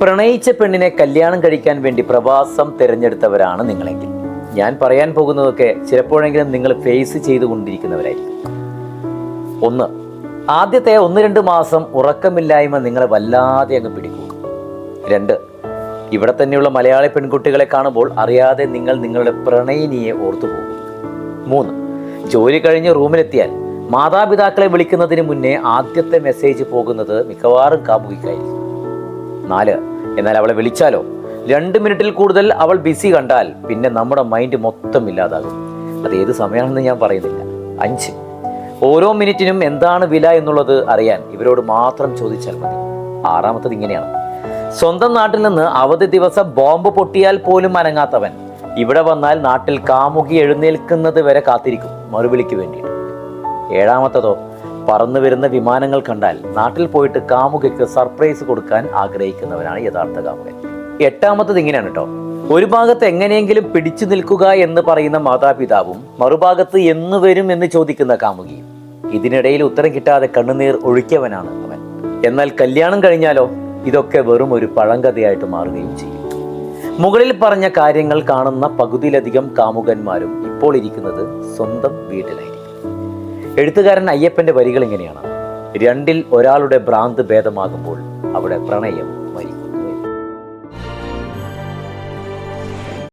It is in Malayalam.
പ്രണയിച്ച പെണ്ണിനെ കല്യാണം കഴിക്കാൻ വേണ്ടി പ്രവാസം തിരഞ്ഞെടുത്തവരാണ് നിങ്ങളെങ്കിൽ. ഞാൻ പറയാൻ പോകുന്നതൊക്കെ ചിലപ്പോഴെങ്കിലും നിങ്ങൾ ഫേസ് ചെയ്തുകൊണ്ടിരിക്കുന്നവരായിരിക്കും. ഒന്ന് ആദ്യത്തെ ഒന്ന് രണ്ട് മാസം ഉറക്കമില്ലായ്മ നിങ്ങളെ വല്ലാതെ അങ്ങ് പിടിക്കും. രണ്ട് ഇവിടെ തന്നെയുള്ള മലയാളി പെൺകുട്ടികളെ കാണുമ്പോൾ അറിയാതെ നിങ്ങൾ നിങ്ങളുടെ പ്രണയിനിയെ ഓർത്തുപോകും. മൂന്ന് ജോലി കഴിഞ്ഞ് റൂമിലെത്തിയാൽ മാതാപിതാക്കളെ വിളിക്കുന്നതിന് മുന്നേ ആദ്യത്തെ മെസ്സേജ് പോകുന്നത് മിക്കവാറും കാമുകിക്കായിരിക്കും. നാല്. എന്നാൽ അവളെ വിളിച്ചാലോ? രണ്ട് മിനിറ്റിൽ കൂടുതൽ അവൾ ബിസി കണ്ടാൽ പിന്നെ നമ്മുടെ മൈൻഡ് മൊത്തം ഇല്ലാതാകും. അത് ഏത് സമയമാണെന്ന് ഞാൻ പറയുന്നില്ല. അഞ്ച്. ഓരോ മിനിറ്റിനും എന്താണ് വില എന്നുള്ളത് അറിയാൻ ഇവരോട് മാത്രം ചോദിച്ചാൽ മതി. ആറാമത്തത് ഇങ്ങനെയാണ്. സ്വന്തം നാട്ടിൽ നിന്ന് അവധി ദിവസം ബോംബ് പൊട്ടിയാൽ പോലും അനങ്ങാത്തവൻ ഇവിടെ വന്നാൽ നാട്ടിൽ കാമുകി എഴുന്നേൽക്കുന്നത് വരെ കാത്തിരിക്കും. മറുവിളിക്ക് വേണ്ടിയിട്ട്. ഏഴാമത്തതോ? പറന്നു വരുന്ന വിമാനങ്ങൾ കണ്ടാൽ നാട്ടിൽ പോയിട്ട് കാമുകയ്ക്ക് സർപ്രൈസ് കൊടുക്കാൻ ആഗ്രഹിക്കുന്നവനാണ് യഥാർത്ഥ കാമുകൻ. എട്ടാമത്തത് ഇങ്ങനെയാണ് കേട്ടോ ഒരു ഭാഗത്ത് എങ്ങനെയെങ്കിലും പിടിച്ചു നിൽക്കുക എന്ന് പറയുന്ന മാതാപിതാവും മറുഭാഗത്ത് എന്ന് വരും എന്ന് ചോദിക്കുന്ന കാമുകിയും ഇതിനിടയിൽ ഉത്തരം കിട്ടാതെ കണ്ണുനീർ ഒഴിക്കവനാണ് അവൻ. എന്നാൽ കല്യാണം കഴിഞ്ഞാലോ? ഇതൊക്കെ വെറും ഒരു പഴങ്കഥയായിട്ട് മാറുകയും ചെയ്യും. മുകളിൽ പറഞ്ഞ കാര്യങ്ങൾ കാണുന്ന പകുതിയിലധികം കാമുകന്മാരും ഇപ്പോൾ ഇരിക്കുന്നത് സ്വന്തം വീട്ടിലായിരിക്കും. എഴുത്തുകാരൻ അയ്യപ്പന്റെ വരികൾ ഇങ്ങനെയാണ്. രണ്ടിൽ ഒരാളുടെ ഭ്രാന്ത് ഭേദമാകുമ്പോൾ അവിടെ പ്രണയം